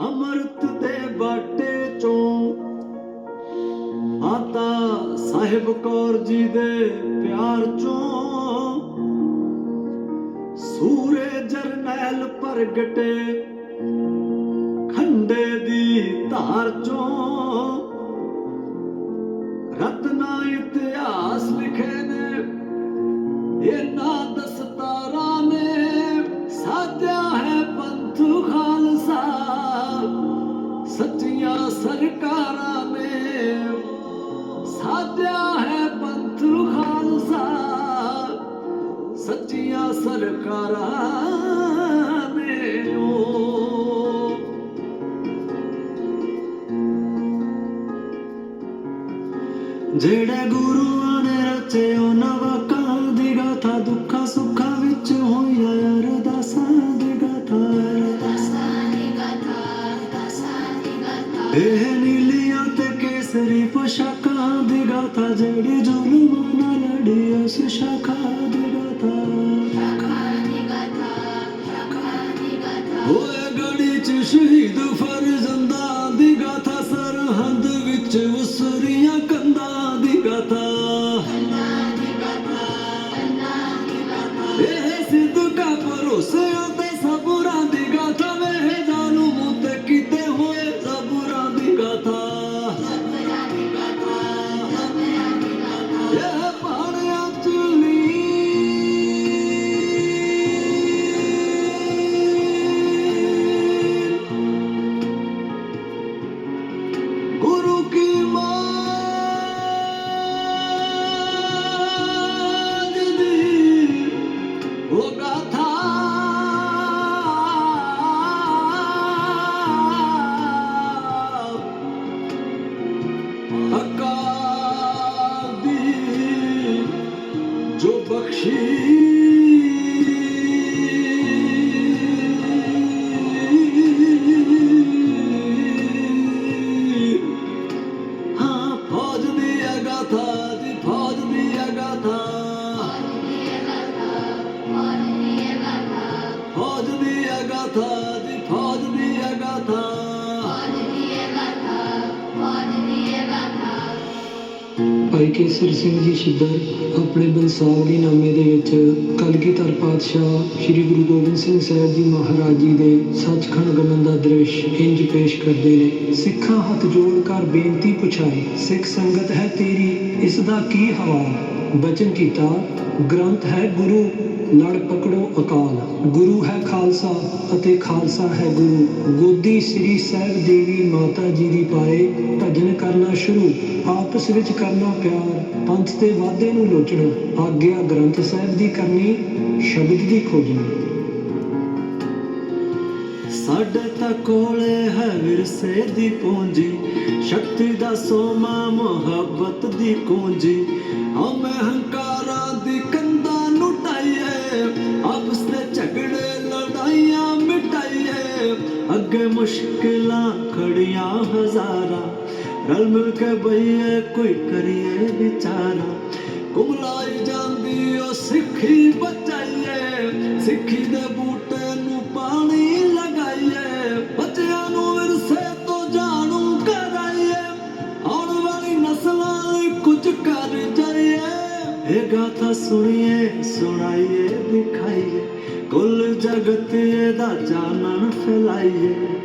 ਅੰਮ੍ਰਿਤ ਦੇ ਬਾਟੇ ਚੋਂ। ਮਾਤਾ ਸਾਹਿਬ ਕੌਰ ਜੀ ਦੇ ਪਿਆਰ ਚੋਂ। ਸੂਰੇ ਜਰਨੈਲ ਪ੍ਰਗਟੇ ਖੰਡੇ ਦੀ ਧਾਰ ਚੋਂ। ਰਤਨਾ ਇਤਿਹਾਸ ਲਿਖੇ ਸਾਧਿਆ ਹੈ ਪੰਥ ਖਾਲਸਾ ਸੱਚੀਆਂ ਸਰਕਾਰਾਂ ਨੇ ਓ ਜਿਹੜੇ ਗੁਰੂਆਂ ਨੇ ਰਚੇ ਉਹ ਨਵਾਕਾਂ ਇਹ ਨੀਲੀਆਂ ਤੇ ਕੇਸਰੀ ਪੋਸ਼ਾਕਾਂ ਦੀ ਗਾਥਾ, ਜਿਹੜੀ ਜ਼ੁਲਮਾਂ ਨਾਲ ਲੜੀ, ਉਸ ਸ਼ਾਖਾ ਦੀ ਗਾਥਾ। ਹੋਏ ਗੜੀ ਚ ਸ਼ਹੀਦ ਫਰਜ਼ੰਦਾਂ ਦੀ ਗਾਥਾ, ਸਰਹੰਦ ਵਿੱਚ ਉਸਰੀਆਂ ਕੰਧਾਂ ਦੀ ਗਾਥਾ। जो बख्शी ਦੀ ਅਗਾਥਾ ਦੀ ਫੌਜ ਭਾਈ ਕੇਸਰ ਸਿੰਘ ਜੀ ਸ਼ਿੱਦਰ, ਆਪਣੇ ਬੰਸਾਵਲੀ ਨਾਮੇ ਦੇ ਵਿੱਚ ਕਲਗੀਧਰ ਪਾਤਸ਼ਾਹ ਸ੍ਰੀ ਗੁਰੂ ਗੋਬਿੰਦ ਸਿੰਘ ਸਾਹਿਬ ਜੀ ਮਹਾਰਾਜ ਜੀ ਦੇ ਸੱਚਖੰਡ ਗਮਨ ਦਾ ਦ੍ਰਿਸ਼ ਇੰਜ ਪੇਸ਼ ਕਰਦੇ ਨੇ। ਸਿੱਖਾਂ ਹੱਥ ਜੋੜ ਕਰ ਬੇਨਤੀ ਪੁਛਾਈ, ਸਿੱਖ ਸੰਗਤ ਹੈ ਤੇਰੀ, ਇਸ ਦਾ ਕੀ ਹਵਾਲ? ਬਚਨ ਕੀਤਾ, ਗ੍ਰੰਥ ਹੈ ਗੁਰੂ ਲੜ ਪਕੜੋ ਅਕਾਲ। ਗੁਰੂ ਹੈ ਖਾਲਸਾ ਅਤੇ ਖਾਲਸਾ ਹੈ ਗੁਰੂ। ਗੋਦੀ ਸ੍ਰੀ ਸਾਹਿਬ ਦੇਵੀ ਮਾਤਾ ਜੀ ਦੀ ਪਾਏ ਭਜਨ ਕਰਨਾ ਸ਼ੁਰੂ। ਆਪਸ ਵਿੱਚ ਕਰਨਾ ਪਿਆਰ। ਪੰਥ ਦੇ ਵਾਅਦੇ ਨੂੰ ਲੋਚਣਾ। ਆਗਿਆ ਗ੍ਰੰਥ ਸਾਹਿਬ ਦੀ ਕਰਨੀ, ਸ਼ਬਦ ਦੀ ਖੋਜਣੀ। ਸਾਡੇ ਤਾਂ ਕੋਲੇ ਹੈ ਵਿਰਸੇ ਦੀ ਪੂੰਜੀ। ਸ਼ਕਤੀ ਦਾ ਸੋਮਾ ਮੁਹੱਬਤ ਦੀ ਕੂੰਜੀ। ਹਮੇ ਹੰਕਾਰਾਂ ਦੀ ਕੰਧਾਂ ਨੂੰ ਢਾਈਏ उसने झगड़े, लड़ाइया अगे मुश्किल, खड़िया हजारा। रल मिल के कोई करिए बेचारा। कुमलाई जाती सिखी बचाइए सिखी दे बूटे ਇਹ ਗਾਥਾ ਸੁਣੀਏ ਸੁਣਾਈਏ ਦਿਖਾਈਏ। ਕੁੱਲ ਜਗਤ ਇਹਦਾ ਜਾਣਨ ਫੈਲਾਈਏ।